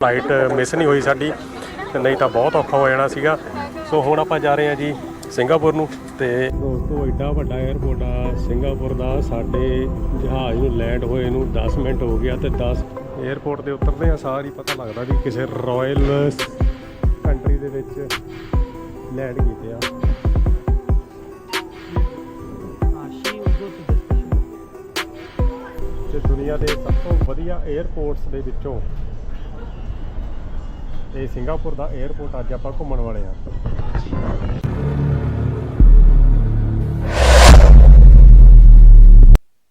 Flight miss ਨਹੀਂ ਹੋਈ ਸਾਡੀ ਨਹੀਂ ਤਾਂ ਬਹੁਤ ਔਖਾ ਹੋ ਜਾਣਾ ਸੀਗਾ। ਸੋ ਹੁਣ ਆਪਾਂ ਜਾ ਰਹੇ ਹਾਂ ਜੀ ਸਿੰਗਾਪੁਰ ਨੂੰ ਤੇ ਦੋਸਤੋ ਐਡਾ ਵੱਡਾ 에어ਪੋਰਟ ਆ, ਸਿੰਗਾਪੁਰ ਦਾ ਸਾਡੇ ਜਹਾਜ਼ ਨੂੰ ਲੈਂਡ ਹੋਏ ਨੂੰ 10 ਮਿੰਟ ਹੋ ਗਿਆ ਤੇ 10 에어ਪੋਰਟ ਦੇ ਉਤਰਦੇ ਆ ਸਾਰੀ ਪਤਾ ਲੱਗਦਾ ਵੀ ਕਿਸੇ ਰਾਇਲ ਕੰਟਰੀ ਦੇ ਵਿੱਚ ਲੈਂਡ ਕੀਤੇ ਆ। ਦੁਨੀਆ ਦੇ ਸਭ ਤੋਂ ਵਧੀਆ 에어ਪੋਰਟਸ ਦੇ ਵਿੱਚੋਂ ਇਹ ਸਿੰਗਾਪੁਰ ਦਾ 에ਅਰਪੋਰਟ ਅੱਜ ਆਪਾਂ ਘੁੰਮਣ ਵਾਲੇ ਆ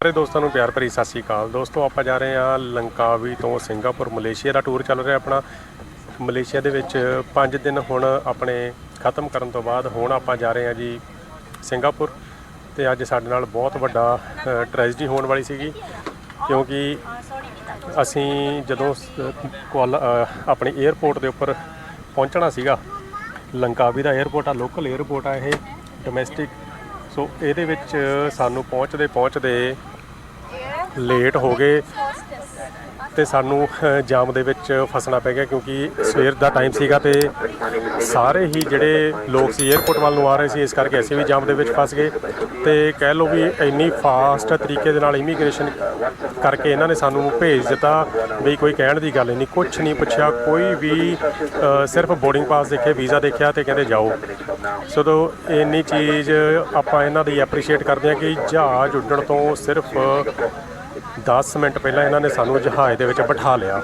ਸਾਰੇ ਦੋਸਤਾਂ ਨੂੰ ਪਿਆਰ ਭਰੀ ਸਤਿ ਸ਼੍ਰੀ ਅਕਾਲ। ਦੋਸਤੋ, ਆਪਾਂ ਜਾ ਰਹੇ ਹਾਂ ਲੰਕਾਵੀ ਤੋਂ ਸਿੰਗਾਪੁਰ, ਮਲੇਸ਼ੀਆ ਦਾ ਟੂਰ ਚੱਲ ਰਿਹਾ ਆਪਣਾ। ਮਲੇਸ਼ੀਆ ਦੇ ਵਿੱਚ 5 ਦਿਨ ਹੁਣ ਆਪਣੇ ਖਤਮ ਕਰਨ ਤੋਂ ਬਾਅਦ ਹੁਣ ਆਪਾਂ ਜਾ ਰਹੇ ਹਾਂ ਜੀ ਸਿੰਗਾਪੁਰ। ਤੇ ਅੱਜ ਸਾਡੇ ਨਾਲ ਬਹੁਤ ਵੱਡਾ ਟ੍ਰੈਜਡੀ ਹੋਣ ਵਾਲੀ ਸੀਗੀ, ਕਿਉਂਕਿ ਅਸੀਂ ਜਦੋਂ ਕੁਆਲਾ ਅ, ਆਪਣੇ 에ਅਰਪੋਰਟ ਦੇ ਉੱਪਰ ਪਹੁੰਚਣਾ ਸੀਗਾ ਲੰਕਾਵੀ ਦਾ 에ਅਰਪੋਰਟ ਆ ਲੋਕਲ 에ਅਰਪੋਰਟ ਆ ਇਹ ਡੋਮੈਸਟਿਕ ਸੋ ਇਹਦੇ ਵਿੱਚ ਸਾਨੂੰ ਪਹੁੰਚਦੇ ਪਹੁੰਚਦੇ ਲੇਟ ਹੋ ਗਏ। ਤੇ ਸਾਨੂੰ ਜਾਮ ਦੇ ਵਿੱਚ ਫਸਣਾ ਪੈ ਗਿਆ ਕਿਉਂਕਿ ਸਵੇਰ ਦਾ ਟਾਈਮ ਸੀਗਾ ਤੇ ਸਾਰੇ ਹੀ ਜਿਹੜੇ ਲੋਕ ਸੀ 에ਅਰਪੋਰਟ ਵੱਲ ਨੂੰ ਆ ਰਹੇ ਸੀ, ਇਸ ਕਰਕੇ ਅਸੀਂ ਵੀ ਜਾਮ ਦੇ ਵਿੱਚ ਫਸ ਗਏ। ਤੇ ਕਹਿ ਲਓ ਵੀ ਇੰਨੀ ਫਾਸਟ ਤਰੀਕੇ ਦੇ ਨਾਲ ਇਮੀਗ੍ਰੇਸ਼ਨ ਕਰਕੇ ਇਹਨਾਂ ਨੇ ਸਾਨੂੰ ਭੇਜ ਦਿੱਤਾ ਵੀ ਕੋਈ ਕਹਿਣ ਦੀ ਗੱਲ ਨਹੀਂ ਕੁਝ ਨਹੀਂ ਪੁੱਛਿਆ, ਕੋਈ ਵੀ ਸਿਰਫ ਬੋਰਡਿੰਗ ਪਾਸ ਦੇਖੇ ਵੀਜ਼ਾ ਦੇਖਿਆ ਤੇ ਕਹਿੰਦੇ ਜਾਓ। ਸੋ ਤੋਂ ਇੰਨੀ ਚੀਜ਼ ਆਪਾਂ ਇਹਨਾਂ ਦੀ ਐਪਰੀਸ਼ੀਏਟ ਕਰਦੇ ਹਾਂ ਕਿ ਜਹਾਜ਼ ਉੱਡਣ ਤੋਂ ਸਿਰਫ 10 ਮਿੰਟ ਪਹਿਲਾਂ ਇਹਨਾਂ ਨੇ ਸਾਨੂੰ ਜਹਾਜ਼ ਦੇ ਵਿੱਚ ਬਿਠਾ ਲਿਆ।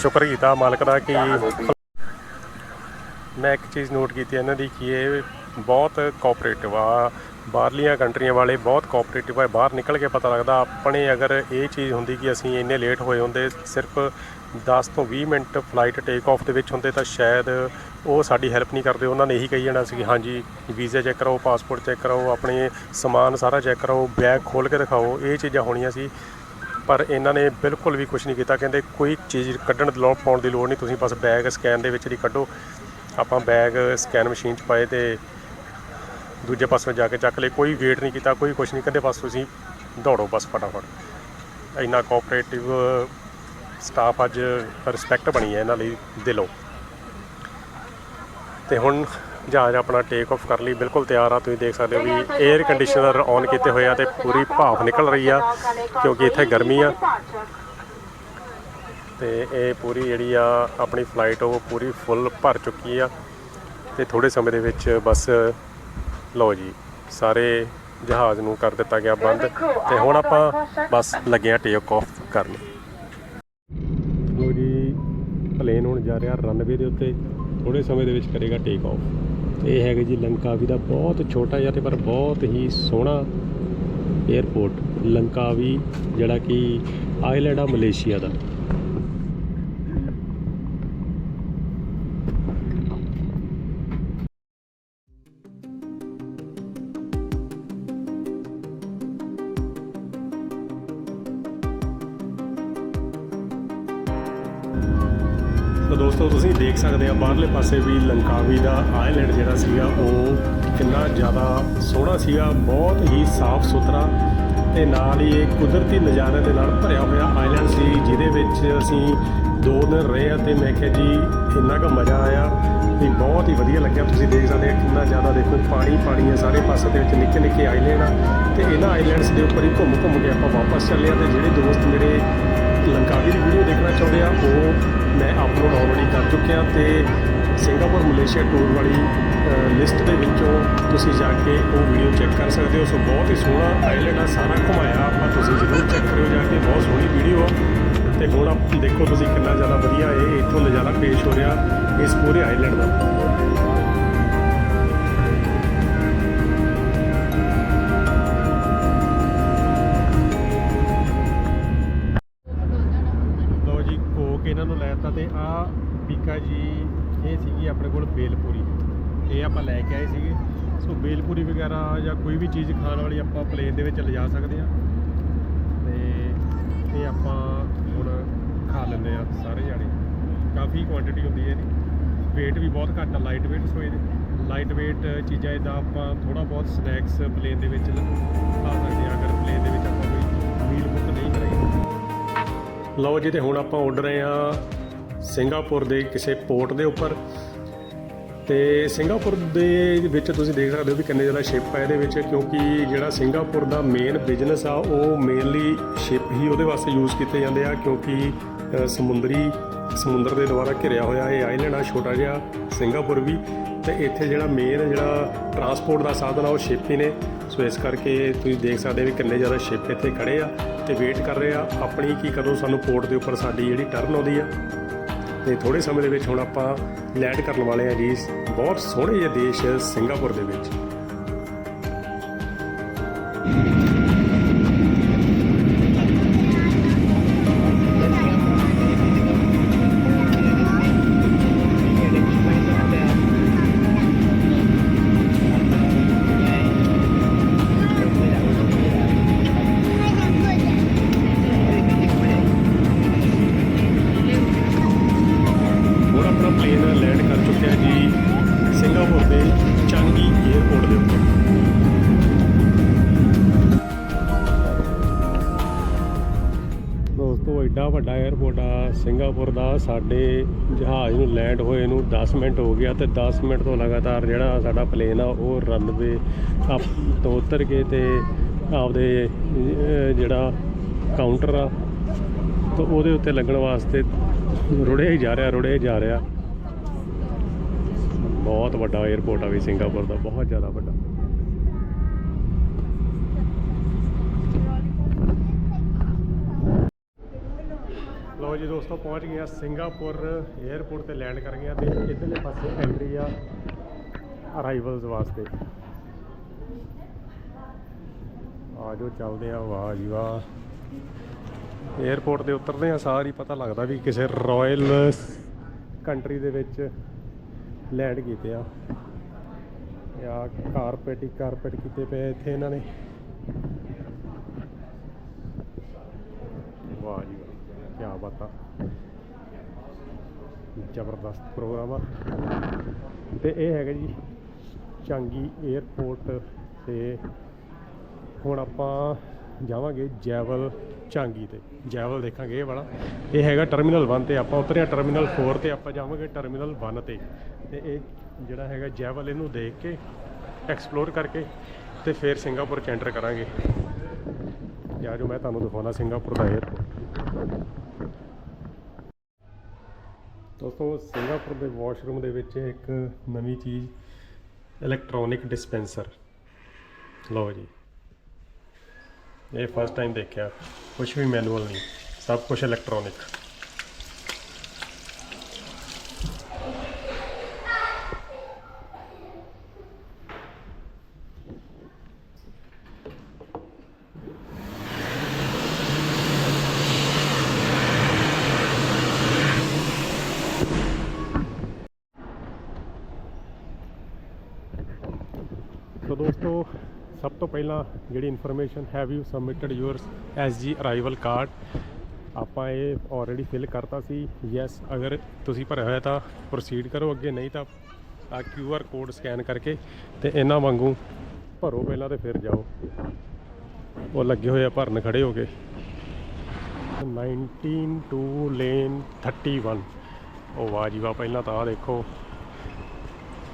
ਸ਼ੁਕਰ ਕੀਤਾ ਮਾਲਕ ਦਾ ਕਿ ਮੈਂ ਇੱਕ ਚੀਜ਼ ਨੋਟ ਕੀਤੀ ਇਹਨਾਂ ਦੀ ਕਿ ਇਹ ਬਹੁਤ ਕੋਆਪਰੇਟਿਵ ਆ, ਬਾਹਰਲੀਆਂ ਕੰਟਰੀਆਂ ਵਾਲੇ ਬਹੁਤ ਕੋਆਪਰੇਟਿਵ ਆ ਬਾਹਰ ਨਿਕਲ ਕੇ ਪਤਾ ਲੱਗਦਾ, ਆਪਣੇ ਅਗਰ ਇਹ ਚੀਜ਼ ਹੁੰਦੀ ਕਿ ਅਸੀਂ ਇੰਨੇ ਲੇਟ ਹੋਏ ਹੁੰਦੇ, ਸਿਰਫ 10 ਤੋਂ 20 ਮਿੰਟ ਫਲਾਈਟ ਟੇਕ ਆਫ ਦੇ ਵਿੱਚ ਹੁੰਦੇ ਤਾਂ ਸ਼ਾਇਦ ਉਹ ਸਾਡੀ ਹੈਲਪ ਨਹੀਂ ਕਰਦੇ, ਉਹਨਾਂ ਨੇ ਇਹੀ ਕਹੀ ਜਾਣਾ ਸੀ ਹਾਂਜੀ, ਵੀਜ਼ਾ ਚੈੱਕ ਕਰਾਓ ਪਾਸਪੋਰਟ ਚੈੱਕ ਕਰਾਓ, ਆਪਣੇ ਸਮਾਨ ਸਾਰਾ ਚੈੱਕ ਕਰਾਓ ਬੈਗ ਖੋਲ ਕੇ ਦਿਖਾਓ, ਇਹ ਚੀਜ਼ਾਂ ਹੋਣੀਆਂ ਸੀ। ਪਰ ਇਹਨਾਂ ਨੇ ਬਿਲਕੁਲ ਵੀ ਕੁਝ ਨਹੀਂ ਕੀਤਾ, ਕਹਿੰਦੇ ਕੋਈ ਚੀਜ਼ ਕੱਢਣ ਦੀ ਲੋੜ ਪਾਉਣ ਦੀ ਲੋੜ ਨਹੀਂ, ਤੁਸੀਂ ਬਸ ਬੈਗ ਸਕੈਨ ਦੇ ਵਿੱਚ ਦੀ ਕੱਢੋ। ਆਪਾਂ ਬੈਗ ਸਕੈਨ ਮਸ਼ੀਨ 'ਚ ਪਾਏ ਤੇ ਦੂਜੇ ਪਾਸੇ ਜਾ ਕੇ ਚੱਕ ਲਏ, ਕੋਈ ਵੇਟ ਨਹੀਂ ਕੀਤਾ, ਕੋਈ ਕੁਝ ਨਹੀਂ, ਕਹਿੰਦੇ ਬਸ ਤੁਸੀਂ ਦੌੜੋ ਬਸ ਫਟਾਫਟ। ਇੰਨਾ ਕੋਆਪਰੇਟਿਵ ਸਟਾਫ ਅੱਜ ਰਿਸਪੈਕਟ ਬਣੀ ਹੈ ਇਹਨਾਂ ਲਈ, ਦਿਲੋਂ। ਤੇ ਹੁਣ ਜਹਾਜ਼ ਆਪਣਾ ਟੇਕ ਆਫ ਕਰ ਲਈ, ਬਿਲਕੁਲ ਤਿਆਰ ਆ। ਤੁਸੀਂ ਦੇਖ ਸਕਦੇ ਹੋ ਵੀ 에ਅਰ ਕੰਡੀਸ਼ਨਰ ਔਨ ਕੀਤੇ ਹੋਏ ਆ ਤੇ ਪੂਰੀ ਭਾਫ ਨਿਕਲ ਰਹੀ ਆ, ਕਿਉਂਕਿ ਇੱਥੇ ਗਰਮੀ ਆ। ਤੇ ਇਹ ਪੂਰੀ ਜਿਹੜੀ ਆ, ਆਪਣੀ ਫਲਾਈਟ ਉਹ ਪੂਰੀ ਫੁੱਲ ਭਰ ਚੁੱਕੀ ਆ। ਤੇ ਥੋੜੇ ਸਮੇਂ ਦੇ ਵਿੱਚ ਬਸ, ਲਓ ਜੀ, ਸਾਰੇ ਜਹਾਜ਼ ਨੂੰ ਕਰ ਦਿੱਤਾ ਗਿਆ ਬੰਦ। ਤੇ ਹੁਣ ਆਪਾਂ ਬਸ ਲੱਗੇ ਆ ਟੇਕ ਆਫ ਕਰਨ। ਲਓ ਜੀ ਪਲੇਨ ਹੁਣ ਜਾ ਰਿਹਾ ਰਨਵੇ ਦੇ ਉੱਤੇ। ਥੋੜੇ ਸਮੇਂ ਦੇ ਵਿੱਚ ਕਰੇਗਾ ਟੇਕ ਆਫ ਇਹ ਹੈਗਾ ਜੀ ਲੰਕਾਵੀ ਦਾ ਬਹੁਤ ਛੋਟਾ ਜਿਹਾ ਤੇ ਪਰ ਬਹੁਤ ਹੀ ਸੋਹਣਾ 에ਅਰਪੋਰਟ ਲੰਕਾਵੀ ਜਿਹੜਾ ਕਿ ਆਈਲੈਂਡ ਆ ਮਲੇਸ਼ੀਆ ਦਾ। ਤਾਂ ਦੋਸਤੋ, ਤੁਸੀਂ ਦੇਖ ਸਕਦੇ ਆ, ਬਾਹਰਲੇ ਪਾਸੇ ਵੀ ਲੰਕਾਵੀ ਦਾ ਆਈਲੈਂਡ ਜਿਹੜਾ ਸੀਗਾ, ਉਹ ਕਿੰਨਾ ਜ਼ਿਆਦਾ ਸੋਹਣਾ ਸੀਗਾ, ਬਹੁਤ ਹੀ ਸਾਫ਼ ਸੁਥਰਾ ਤੇ ਨਾਲ ਹੀ ਇਹ ਕੁਦਰਤੀ ਨਜ਼ਾਰੇ ਦੇ ਨਾਲ ਭਰਿਆ ਹੋਇਆ ਆਈਲੈਂਡ ਸੀ, ਜਿਹਦੇ ਵਿੱਚ ਅਸੀਂ ਦੋ ਦਿਨ ਰਹੇ ਆ ਤੇ ਮੈਂ ਕਿਹਾ ਜੀ, ਇੰਨਾ ਕੁ ਮਜ਼ਾ ਆਇਆ ਵੀ ਬਹੁਤ ਹੀ ਵਧੀਆ ਲੱਗਿਆ। ਤੁਸੀਂ ਦੇਖ ਸਕਦੇ ਆ, ਕਿੰਨਾ ਜ਼ਿਆਦਾ ਦੇਖੋ, ਪਾਣੀ ਪਾਣੀ ਹੈ ਸਾਰੇ ਪਾਸੇ ਦੇ ਵਿੱਚ ਨਿੱਕੇ ਨਿੱਕੇ ਆਈਲੈਂਡ ਆ ਤੇ ਇਹਨਾਂ ਆਈਲੈਂਡਸ ਦੇ ਉੱਪਰ ਹੀ ਘੁੰਮ ਘੁੰਮ ਕੇ ਆਪਾਂ ਵਾਪਸ ਚੱਲੇ ਆ ਤੇ ਜਿਹੜੇ ਦੋਸਤ ਮੇਰੇ ਲੰਕਾਵੀ ਦੀ ਵੀਡੀਓ ਦੇਖਣਾ ਚਾਹੁੰਦੇ ਆ। ਉਹ ਮੈਂ ਅਪਲੋਡ ਆਲਰੇਡੀ ਕਰ ਚੁੱਕਿਆ ਤੇ ਸਿੰਗਾਪੁਰ ਮਲੇਸ਼ੀਆ ਟੂਰ ਵਾਲੀ ਲਿਸਟ ਦੇ ਵਿੱਚੋਂ ਤੁਸੀਂ ਜਾ ਕੇ ਉਹ ਵੀਡੀਓ ਚੈੱਕ ਕਰ ਸਕਦੇ ਹੋ। ਸੋ ਬਹੁਤ ਹੀ ਸੋਹਣਾ ਆਈਲੈਂਡ ਆ, ਸਾਰਾ ਘੁਮਾਇਆ ਆਪਾਂ ਤੁਸੀਂ ਜ਼ਰੂਰ ਚੈੱਕ ਕਰਿਓ ਜਾ ਕੇ। ਬਹੁਤ ਸੋਹਣੀ ਵੀਡੀਓ ਆ। ਤੇ ਹੁਣ ਆਪ ਦੇਖੋ ਤੁਸੀਂ ਕਿੰਨਾ ਜ਼ਿਆਦਾ ਵਧੀਆ ਇਹ ਇੱਥੋਂ ਨਜ਼ਾਰਾ ਪੇਸ਼ ਹੋ ਰਿਹਾ ਇਸ ਪੂਰੇ ਆਈਲੈਂਡ ਦਾ। ਪੀਕਾ ਜੀ, ਇਹ ਸੀਗੀ ਆਪਣੇ ਕੋਲ ਬੇਲਪੂਰੀ। ਇਹ ਆਪਾਂ ਲੈ ਕੇ ਆਏ ਸੀਗੇ। ਸੋ ਬੇਲਪੂਰੀ ਵਗੈਰਾ ਜਾਂ ਕੋਈ ਵੀ ਚੀਜ਼ ਖਾਣ ਵਾਲੀ ਆਪਾਂ ਪਲੇਨ ਦੇ ਵਿੱਚ ਲਿਜਾ ਸਕਦੇ ਆ ਤੇ ਇਹ ਆਪਾਂ ਹੁਣ ਖਾ ਲੈਂਦੇ ਆ ਸਾਰੇ ਜਾਣੇ। ਕਾਫੀ ਕੁਆਂਟੀਟੀ ਹੁੰਦੀ ਹੈ ਇਹਦੀ। weight ਵੀ ਬਹੁਤ ਘੱਟ ਆ ਲਾਈਟ weight, ਸੋ ਇਹਦੇ ਲਾਈਟ weight ਚੀਜ਼ਾਂ ਇਦਾਂ ਆਪਾਂ ਥੋੜਾ ਬਹੁਤ ਸਨੈਕਸ ਪਲੇਨ ਦੇ ਵਿੱਚ ਖਾ ਸਕਦੇ ਆ ਅਗਰ ਪਲੇਨ ਦੇ ਵਿੱਚ ਆਪਾਂ ਕੋਈ ਮੀਲ ਬੁੱਕ ਨਹੀਂ ਕਰਾਈ। ਲਓ ਜੀ, ਤੇ ਹੁਣ ਆਪਾਂ ਉੱਡ ਰਹੇ ਆ ਸਿੰਗਾਪੁਰ ਦੇ ਕਿਸੇ ਪੋਰਟ ਦੇ ਉੱਪਰ। ਤੇ ਸਿੰਗਾਪੁਰ ਦੇ ਵਿੱਚ ਤੁਸੀਂ ਦੇਖ ਸਕਦੇ ਹੋ ਵੀ ਕਿੰਨੇ ਜ਼ਿਆਦਾ ਸ਼ਿਪ ਆ ਇਹਦੇ ਵਿੱਚ, ਕਿਉਂਕਿ ਜਿਹੜਾ ਸਿੰਗਾਪੁਰ ਦਾ ਮੇਨ ਬਿਜ਼ਨਸ ਆ, ਉਹ ਮੇਨਲੀ ਸ਼ਿਪ ਹੀ ਉਹਦੇ ਵਾਸਤੇ ਯੂਜ਼ ਕੀਤੇ ਜਾਂਦੇ ਆ, ਕਿਉਂਕਿ ਸਮੁੰਦਰੀ, ਸਮੁੰਦਰ ਦੇ ਦੁਆਰਾ ਘਿਰਿਆ ਹੋਇਆ ਇਹ ਆਈਲੈਂਡ ਆ, ਛੋਟਾ ਜਿਹਾ ਸਿੰਗਾਪੁਰ ਵੀ। ਤੇ ਇੱਥੇ ਜਿਹੜਾ ਮੇਨ ਜਿਹੜਾ ਟਰਾਂਸਪੋਰਟ ਦਾ ਸਾਧਨ ਆ, ਉਹ ਸ਼ਿਪ ਹੀ ਨੇ। ਸੋ ਇਸ ਕਰਕੇ ਤੁਸੀਂ ਦੇਖ ਸਕਦੇ ਵੀ ਕਿੰਨੇ ਜ਼ਿਆਦਾ ਸ਼ਿਪ ਇੱਥੇ ਖੜੇ ਆ ਤੇ ਵੇਟ ਕਰ ਰਹੇ ਆ। ਆਪਣੀ ਕੀ ਕਦੋਂ ਸਾਨੂੰ ਪੋਰਟ ਦੇ ਉੱਪਰ ਸਾਡੀ ਜਿਹੜੀ ਟਰਨ ਆਉਂਦੀ ਆ। ਤੇ ਥੋੜੇ ਸਮੇਂ ਦੇ ਵਿੱਚ ਹੁਣ ਆਪਾਂ ਲੈਂਡ ਕਰਨ ਵਾਲੇ ਆ ਜੀ। ਬਹੁਤ ਸੋਹਣੇ ਜਿਹੇ ਦੇਸ਼ ਸਿੰਗਾਪੁਰ ਦੇ ਵਿੱਚ। ਐਡਾ ਵੱਡਾ 에ਅਰਪੋਰਟ ਆ, ਸਿੰਗਾਪੁਰ ਦਾ, ਸਾਡੇ ਜਹਾਜ਼ ਨੂੰ ਲੈਂਡ ਹੋਏ ਨੂੰ 10 ਮਿੰਟ ਹੋ ਗਿਆ ਤੇ 10 ਮਿੰਟ ਤੋਂ ਲਗਾਤਾਰ ਜਿਹੜਾ ਸਾਡਾ ਪਲੇਨ ਆ, ਉਹ ਰਨਵੇ ਆਪ ਤੋਂ ਉਤਰ ਕੇ ਤੇ ਆਪਦੇ ਜਿਹੜਾ ਕਾਊਂਟਰ ਆ, ਤਾਂ ਉਹਦੇ ਉੱਤੇ ਲੱਗਣ ਵਾਸਤੇ ਰੁੜਿਆ ਹੀ ਜਾ ਰਿਹਾ, ਰੁੜਿਆ ਹੀ ਜਾ ਰਿਹਾ। ਬਹੁਤ ਵੱਡਾ 에ਅਰਪੋਰਟ ਆ ਵੀ ਸਿੰਗਾਪੁਰ ਦਾ, ਬਹੁਤ ਜ਼ਿਆਦਾ ਵੱਡਾ ਲਓ ਜੀ ਦੋਸਤੋ, ਪਹੁੰਚ ਗਏ ਆ ਸਿੰਗਾਪੁਰ 에ਅਰਪੋਰਟ ਤੇ ਲੈਂਡ ਕਰ ਗਏ ਆ ਤੇ ਇਧਰਲੇ ਪਾਸੇ ਐਂਟਰੀ ਆ ਅਰਾਈਵਲਸ ਵਾਸਤੇ। ਆ ਜੋ ਚੱਲਦੇ ਆ, ਵਾਹ ਜੀ ਵਾਹ। 에ਅਰਪੋਰਟ ਤੇ ਉਤਰਦੇ ਆ, ਸਾਰ ਪਤਾ ਲੱਗਦਾ ਵੀ ਕਿਸੇ ਰਾਇਲ ਕੰਟਰੀ ਦੇ ਵਿੱਚ ਲੈਂਡ ਕੀਤੇ ਆ। ਯਾ ਕਾਰਪੇਟ ਹੀ ਕਾਰਪੇਟ ਕੀਤੇ ਪਏ ਇੱਥੇ ਇਹਨਾਂ ਨੇ ਵਾਹ ਜੀ ਵਾਹ ਕੀ ਬਾਤ ਆ ਜ਼ਬਰਦਸਤ ਪ੍ਰੋਗਰਾਮ ਆ ਤੇ ਇਹ ਹੈਗਾ ਜੀ ਚਾਂਗੀ 에ਅਰਪੋਰਟ ਤੇ ਹੁਣ ਆਪਾਂ ਜਾਵਾਂਗੇ ਜੈਵਲ ਚਾਂਗੀ ਤੇ। ਜੈਵਲ ਦੇਖਾਂਗੇ ਇਹ ਵਾਲਾ। ਇਹ ਹੈਗਾ ਟਰਮੀਨਲ 1 ਤੇ ਆਪਾਂ ਉਤਰਿਆ ਟਰਮੀਨਲ 4 ਤੇ ਆਪਾਂ ਜਾਵਾਂਗੇ ਟਰਮੀਨਲ 1 ਤੇ। ਤੇ ਇਹ ਜਿਹੜਾ ਹੈਗਾ ਜੈਵਲ ਇਹਨੂੰ ਦੇਖ ਕੇ ਐਕਸਪਲੋਰ ਕਰਕੇ ਤੇ ਫਿਰ ਸਿੰਗਾਪੁਰ ਚ ਐਂਟਰ ਕਰਾਂਗੇ। ਜਾਂ ਜੋ ਮੈਂ ਤੁਹਾਨੂੰ ਦਿਖਾਉਣਾ ਸਿੰਗਾਪੁਰ ਦਾ 에ਅਰਪੋਰਟ ਦੋਸਤੋ, ਸਿੰਗਾਪੁਰ ਦੇ ਵਾਸ਼ਰੂਮ ਦੇ ਵਿੱਚ ਇੱਕ ਨਵੀਂ ਚੀਜ਼ ਇਲੈਕਟ੍ਰੋਨਿਕ ਡਿਸਪੈਂਸਰ ਲਓ ਜੀ। ਇਹ ਫਸਟ ਟਾਈਮ ਦੇਖਿਆ ਕੁਝ ਵੀ ਮੈਨੂਅਲ ਨਹੀਂ, ਸਭ ਕੁਝ ਇਲੈਕਟ੍ਰੋਨਿਕ ਸੋ ਦੋਸਤੋ, ਸਭ ਤੋਂ ਪਹਿਲਾਂ ਜਿਹੜੀ information have you submitted your SG arrival card ਆਪਾਂ ਇਹ ਆਲਰੇਡੀ ਫਿਲ ਕਰਤਾ ਸੀ। ਯੈਸ ਅਗਰ ਤੁਸੀਂ ਭਰਿਆ ਹੋਇਆ ਤਾਂ ਪ੍ਰੋਸੀਡ ਕਰੋ। ਅੱਗੇ ਨਹੀਂ ਤਾਂ ਆ ਆਰ ਕੋਡ ਸਕੈਨ ਕਰਕੇ ਤੇ ਇਹਨਾਂ ਵਾਂਗੂ ਭਰੋ ਪਹਿਲਾਂ ਤੇ ਫਿਰ ਜਾਓ। ਉਹ ਲੱਗੇ ਹੋਏ ਆ, ਭਰਨ ਖੜੇ ਹੋ ਗਏ 19 ਟੂ ਲੇਨ 31 ਉਹ ਵਾਹ ਜੀ ਵਾਹ, ਪਹਿਲਾਂ ਤਾਂ ਆ ਦੇਖੋ।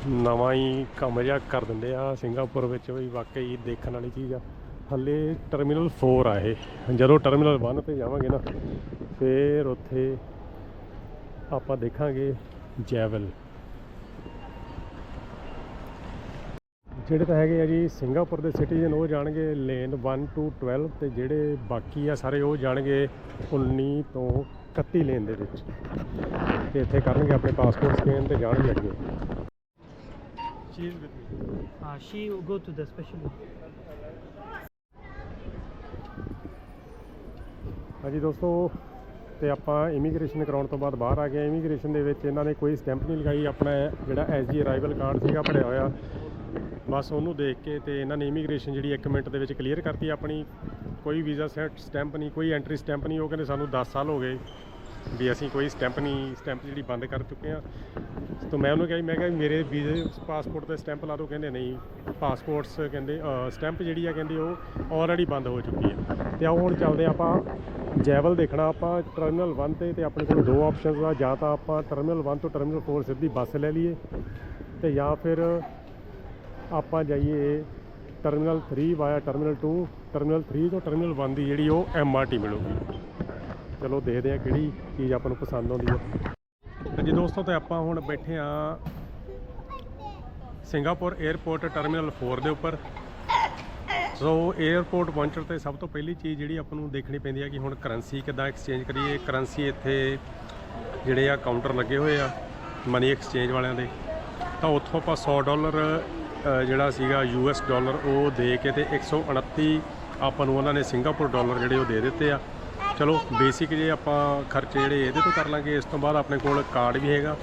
ਨਵਾਂ ਹੀ ਕੰਮ ਜਿਹਾ ਕਰ ਦਿੰਦੇ ਆ ਸਿੰਗਾਪੁਰ ਵਿੱਚ ਵੀ ਵਾਕਈ ਦੇਖਣ ਵਾਲੀ ਚੀਜ਼ ਆ। ਹੱਲੇ ਟਰਮੀਨਲ 4 ਆ ਇਹ। ਜਦੋਂ ਟਰਮੀਨਲ 1 ਤੇ ਜਾਵਾਂਗੇ ਨਾ, ਫਿਰ ਉੱਥੇ ਆਪਾਂ ਦੇਖਾਂਗੇ ਜੈਵਲ। ਜਿਹੜੇ ਤਾਂ ਹੈਗੇ ਆ ਜੀ ਸਿੰਗਾਪੁਰ ਦੇ ਸਿਟੀਜ਼ਨ ਉਹ ਜਾਣਗੇ ਲੇਨ 1 ਟੂ 12 ਤੇ ਜਿਹੜੇ ਬਾਕੀ ਆ ਸਾਰੇ ਉਹ ਜਾਣਗੇ 19 ਤੋਂ 31 ਲੇਨ ਦੇ ਵਿੱਚ। ਤੇ ਇੱਥੇ ਕਰਨਗੇ ਆਪਣੇ ਪਾਸਪੋਰਟ ਸਕੈਨ ਤੇ ਜਾਣਗੇ ਅੱਗੇ। ਚੀਜ਼ with Uh, she will go to the special room. ਹਾਂਜੀ ਦੋਸਤੋ ਤੇ ਆਪਾਂ ਇਮੀਗ੍ਰੇਸ਼ਨ ਕਰਾਉਣ ਤੋਂ ਬਾਅਦ ਬਾਹਰ ਆ ਗਏ ਇਮੀਗ੍ਰੇਸ਼ਨ ਦੇ ਵਿੱਚ ਇਹਨਾਂ ਨੇ ਕੋਈ ਸਟੈਂਪ ਨਹੀਂ ਲਗਾਈ। ਆਪਣਾ ਜਿਹੜਾ ਐਸਜੀ ਅਰਾਈਵਲ ਕਾਰਡ ਸੀਗਾ ਭਰਿਆ ਹੋਇਆ। ਬਸ ਉਹਨੂੰ ਦੇਖ ਕੇ ਤੇ ਇਹਨਾਂ ਨੇ ਇਮੀਗ੍ਰੇਸ਼ਨ ਜਿਹੜੀ 1 ਮਿੰਟ ਦੇ ਵਿੱਚ ਕਲੀਅਰ ਕਰਤੀ ਆਪਣੀ। ਕੋਈ ਵੀਜ਼ਾ ਸਟੈਂਪ ਨਹੀਂ ਕੋਈ ਐਂਟਰੀ ਸਟੈਂਪ ਨਹੀਂ। ਉਹ ਕਹਿੰਦੇ ਸਾਨੂੰ 10 ਸਾਲ ਹੋ ਗਏ। ਵੀ ਅਸੀਂ ਕੋਈ ਸਟੈਂਪ ਨਹੀਂ ਸਟੈਂਪ ਜਿਹੜੀ ਬੰਦ ਕਰ ਚੁੱਕੇ ਆ ਤਾਂ ਮੈਂ ਉਹਨੂੰ ਕਿਹਾ ਮੈਂ ਕਿਹਾ ਮੇਰੇ ਵੀਜ਼ੇ ਪਾਸਪੋਰਟ ਤੇ ਸਟੈਂਪ ਲਾ ਦਿਓ, ਕਹਿੰਦੇ ਨਹੀਂ। ਪਾਸਪੋਰਟਸ ਕਹਿੰਦੇ ਸਟੈਂਪ ਜਿਹੜੀ ਆ ਕਹਿੰਦੇ ਉਹ ਆਲਰੇਡੀ ਬੰਦ ਹੋ ਚੁੱਕੀ ਹੈ ਤੇ ਆਓ ਹੁਣ ਚੱਲਦੇ ਹਾਂ ਆਪਾਂ ਜੈਵਲ ਦੇਖਣਾ, ਆਪਾਂ ਟਰਮੀਨਲ 1 ਤੇ ਤੇ ਆਪਣੇ ਕੋਲ ਦੋ ਆਪਸ਼ਨਸ ਆ। ਜਾਂ ਤਾਂ ਆਪਾਂ ਟਰਮੀਨਲ 1 ਤੋਂ ਟਰਮੀਨਲ 4 ਸਿੱਧੀ ਬੱਸ ਲੈ ਲਈਏ ਤੇ ਜਾਂ ਫਿਰ ਆਪਾਂ ਜਾਈਏ ਟਰਮੀਨਲ 3 ਵਾਇਆ ਟਰਮੀਨਲ 2 ਟਰਮੀਨਲ 3 ਤੋਂ ਟਰਮੀਨਲ 1 ਦੀ ਜਿਹੜੀ ਉਹ ਐਮਆਰਟੀ ਮਿਲੂਗੀ। ਚਲੋ ਦੇਖਦੇ ਆ ਕਿਹੜੀ ਚੀਜ਼ ਆਪਾਂ ਨੂੰ ਪਸੰਦ ਆਉਂਦੀ ਹੈ ਹਾਂਜੀ ਦੋਸਤੋ, ਤੇ ਆਪਾਂ ਹੁਣ ਬੈਠੇ ਆ ਸਿੰਗਾਪੁਰ 에ਅਰਪੋਰਟ ਟਰਮੀਨਲ 4 ਦੇ ਉੱਪਰ। ਸੋ 에ਅਰਪੋਰਟ ਪਹੁੰਚਣ ਤੇ ਸਭ ਤੋਂ ਪਹਿਲੀ ਚੀਜ਼ ਜਿਹੜੀ ਆਪਾਂ ਨੂੰ ਦੇਖਣੀ ਪੈਂਦੀ ਹੈ ਕਿ ਹੁਣ ਕਰੰਸੀ ਕਿੱਦਾਂ ਐਕਸਚੇਂਜ ਕਰੀਏ। ਕਰੰਸੀ ਇੱਥੇ ਜਿਹੜੇ ਆ ਕਾਊਂਟਰ ਲੱਗੇ ਹੋਏ ਆ ਮਨੀ ਐਕਸਚੇਂਜ ਵਾਲਿਆਂ ਦੇ। ਤਾਂ ਉੱਥੋਂ ਆਪਾਂ 100 ਡਾਲਰ ਜਿਹੜਾ ਸੀਗਾ ਯੂ ਯੂਐਸ ਡਾਲਰ ਉਹ ਦੇ ਕੇ ਤੇ 129 ਆਪਾਂ ਨੂੰ ਉਹਨਾਂ ਨੇ ਸਿੰਗਾਪੁਰ ਡਾਲਰ ਜਿਹੜੇ ਉਹ ਦੇ ਦਿੱਤੇ ਆ। ਚਲੋ ਬੇਸਿਕ ਜੇ ਆਪਾਂ ਖਰਚੇ ਜਿਹੜੇ ਇਹਦੇ ਤੋਂ ਕਰ ਲਾਂਗੇ, ਇਸ ਤੋਂ ਬਾਅਦ ਆਪਣੇ ਕੋਲ ਕਾਰਡ ਵੀ ਹੈਗਾ।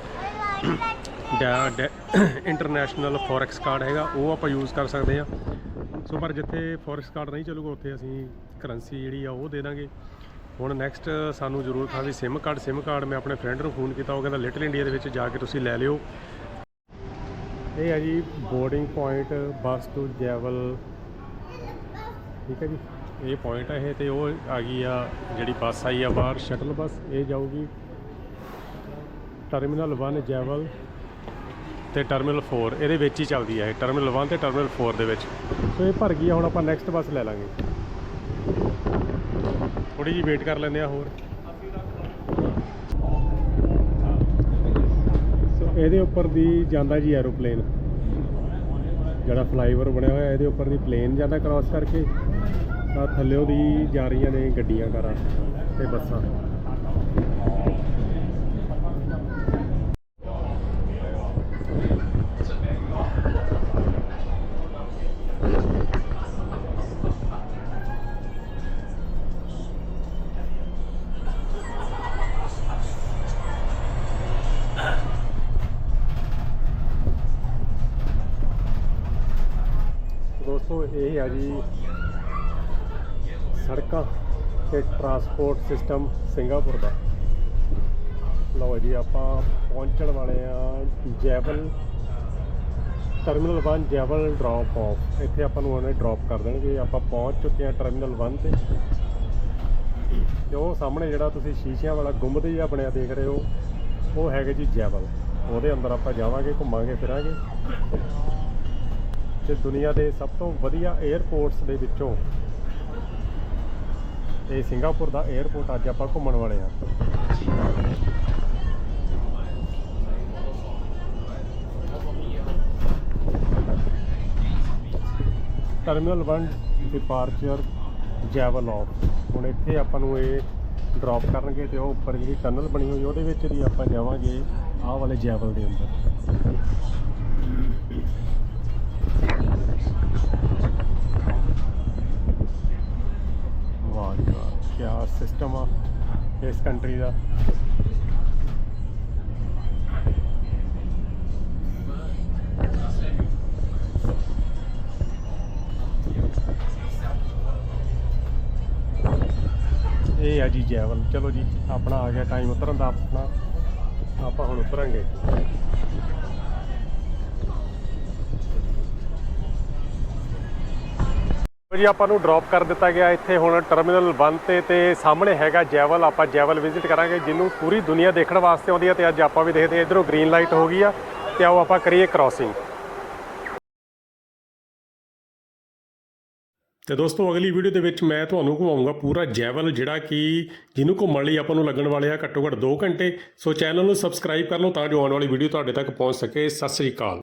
ਇੰਟਰਨੈਸ਼ਨਲ ਫੋਰੈਕਸ ਕਾਰਡ ਹੈਗਾ, ਉਹ ਆਪਾਂ ਯੂਜ਼ ਕਰ ਸਕਦੇ ਆ ਸੋ ਪਰ ਜਿੱਥੇ ਫੋਰੈਕਸ ਕਾਰਡ ਨਹੀਂ ਚੱਲੂਗਾ, ਉੱਥੇ ਅਸੀਂ ਕਰੰਸੀ ਜਿਹੜੀ ਆ, ਉਹ ਦੇ ਦਾਂਗੇ। ਹੁਣ ਨੈਕਸਟ ਸਾਨੂੰ ਜ਼ਰੂਰਤ ਆ ਵੀ ਸਿਮ ਕਾਰਡ ਸਿਮ ਕਾਰਡ ਮੈਂ ਆਪਣੇ ਫਰੈਂਡ ਨੂੰ ਫੋਨ ਕੀਤਾ, ਉਹ ਕਹਿੰਦਾ ਲਿਟਲ ਇੰਡੀਆ ਦੇ ਵਿੱਚ ਜਾ ਕੇ ਤੁਸੀਂ ਲੈ ਲਿਓ। ਇਹ ਹੈ ਜੀ boarding point bus to Jewel ਠੀਕ ਹੈ ਜੀ। ਇਹ ਪੁਆਇੰਟ ਹੈ ਇਹ ਤੇ ਉਹ ਆ ਗਈ ਆ ਜਿਹੜੀ ਬੱਸ ਆਈ ਆ ਬਾਹਰ ਸ਼ਟਲ ਬੱਸ, ਇਹ ਜਾਊਗੀ। ਟਰਮੀਨਲ 1 ਜੈਵਲ ਤੇ ਟਰਮੀਨਲ 4 ਇਹਦੇ ਵਿੱਚ ਹੀ ਚੱਲਦੀ ਆ ਇਹ। ਟਰਮੀਨਲ 1 ਤੇ ਟਰਮੀਨਲ 4 ਦੇ ਵਿੱਚ। ਸੋ ਇਹ ਭਰ ਗਈ ਆ, ਹੁਣ ਆਪਾਂ ਨੈਕਸਟ ਬੱਸ ਲੈ ਲਾਂਗੇ। ਥੋੜੀ ਜੀ ਵੇਟ ਕਰ ਲੈਂਦੇ ਆ ਹੋਰ। ਸੋ ਇਹਦੇ ਉੱਪਰ ਦੀ ਜਾਂਦਾ ਜੀ ਐਰੋਪਲੇਨ ਜਿਹੜਾ ਫਲਾਈਓਵਰ ਬਣਿਆ ਹੋਇਆ, ਇਹਦੇ ਉੱਪਰ ਦੀ ਪਲੇਨ ਜਾਂਦਾ ਕ੍ਰਾਸ ਕਰਕੇ। ਤਾਂ ਥੱਲਿਓ ਦੀ ਜਾ ਰਹੀਆਂ ਨੇ ਗੱਡੀਆਂ ਕਾਰਾਂ ਤੇ ਬੱਸਾਂ। ਤੇ ਸਿਸਟਮ ਸਿੰਗਾਪੁਰ ਦਾ। ਲਓ ਜੀ, ਆਪਾਂ ਪਹੁੰਚਣ ਵਾਲੇ ਆ Jewel terminal 1 Jewel drop off ਇੱਥੇ ਆਪਾਂ ਨੂੰ ਉਹਨੇ ਡ੍ਰੌਪ ਕਰ ਦੇਣਗੇ। ਆਪਾਂ ਪਹੁੰਚ ਚੁੱਕੇ ਆ ਟਰਮੀਨਲ 1 ਤੇ। ਤੇ ਉਹ ਸਾਹਮਣੇ ਜਿਹੜਾ ਤੁਸੀਂ ਸ਼ੀਸ਼ਿਆਂ ਵਾਲਾ ਗੁੰਬਦ ਜਿਹਾ ਬਣਿਆ ਦੇਖ ਰਹੇ ਹੋ, ਉਹ ਹੈਗਾ ਜੀ ਜੈਵਲ। ਉਹਦੇ ਅੰਦਰ ਆਪਾਂ ਜਾਵਾਂਗੇ, ਘੁੰਮਾਂਗੇ, ਫਿਰਾਂਗੇ। ਤੇ ਦੁਨੀਆ ਦੇ ਸਭ ਤੋਂ ਵਧੀਆ 에ਅਰਪੋਰਟਸ ਦੇ ਵਿੱਚੋਂ ਇਹ ਸਿੰਗਾਪੁਰ ਦਾ 에ਅਰਪੋਰਟ ਅੱਜ ਆਪਾਂ ਘੁੰਮਣ ਵਾਲੇ ਆ ਟਰਮੀਨਲ 1 ਡਿਪਾਰਚਰ ਜੈਵਲ ਆਫ ਹੁਣ ਇੱਥੇ ਆਪਾਂ ਨੂੰ ਇਹ ਡ੍ਰੌਪ ਕਰਨਗੇ ਤੇ ਉਹ ਉੱਪਰ ਜਿਹੜੀ ਟਨਲ ਬਣੀ ਹੋਈ ਉਹਦੇ ਵਿੱਚ ਦੀ ਆਪਾਂ ਜਾਵਾਂਗੇ, ਆਹ ਵਾਲੇ ਜੈਵਲ ਦੇ ਅੰਦਰ। ਸਿਸਟਮ ਆ ਇਸ ਕੰਟਰੀ ਦਾ। ਇਹ ਆ ਜੀ ਜੈਵਲ। ਚਲੋ ਜੀ, ਆਪਣਾ ਆ ਗਿਆ ਟਾਈਮ ਉਤਰਨ ਦਾ ਆਪਣਾ। ਆਪਾਂ ਹੁਣ ਉਤਰਾਂਗੇ। ਜੀ, ਆਪਾਂ ਨੂੰ ਡ੍ਰੌਪ ਕਰ ਦਿੱਤਾ ਗਿਆ ਇੱਥੇ ਹੁਣ ਟਰਮੀਨਲ 1 ਤੇ ਤੇ ਸਾਹਮਣੇ ਹੈਗਾ ਜੈਵਲ। ਆਪਾਂ ਜੈਵਲ ਵਿਜ਼ਿਟ ਕਰਾਂਗੇ, ਜਿਹਨੂੰ ਪੂਰੀ ਦੁਨੀਆ ਦੇਖਣ ਵਾਸਤੇ ਆਉਂਦੀ ਹੈ ਤੇ ਅੱਜ ਆਪਾਂ ਵੀ ਦੇਖਦੇ ਹਾਂ ਇਧਰੋਂ ਗ੍ਰੀਨ ਲਾਈਟ ਹੋ ਗਈ ਆ ਤੇ ਆਓ ਆਪਾਂ ਕਰੀਏ ਕ੍ਰਾਸਿੰਗ ਤੇ ਦੋਸਤੋ, ਅਗਲੀ ਵੀਡੀਓ ਦੇ ਵਿੱਚ ਮੈਂ ਤੁਹਾਨੂੰ ਘੁਮਾਊਂਗਾ ਪੂਰਾ ਜੈਵਲ, ਜਿਹੜਾ ਕਿ ਜਿਹਨੂੰ ਘੁੰਮਣ ਲਈ ਆਪਾਂ ਨੂੰ ਲੱਗਣ ਵਾਲੇ ਆ ਘੱਟੋ ਘੱਟ 2 ਘੰਟੇ। ਸੋ ਚੈਨਲ ਨੂੰ ਸਬਸਕ੍ਰਾਈਬ ਕਰ ਲਓ ਤਾਂ ਜੋ ਆਉਣ ਵਾਲੀ ਵੀਡੀਓ ਤੁਹਾਡੇ ਤੱਕ ਪਹੁੰਚ ਸਕੇ। ਸਤਿ ਸ੍ਰੀ ਅਕਾਲ।